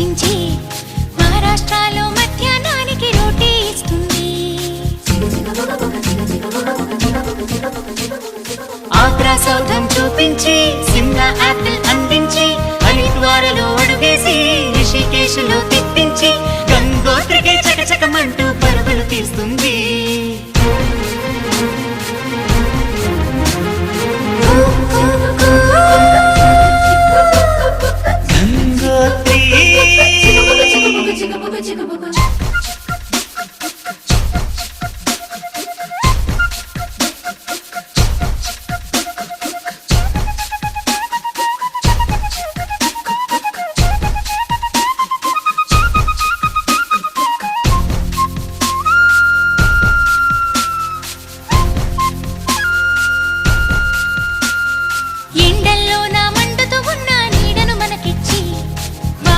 దక్కించి మహారాష్ట్రలో మధ్యాహ్నానికి రోటీ ఇస్తుంది. ఆగ్రా సౌధం చూపించి సిమ్లా యాపిల్ అందించి హరిద్వారలో అడుగేసి రిషికేశ్లో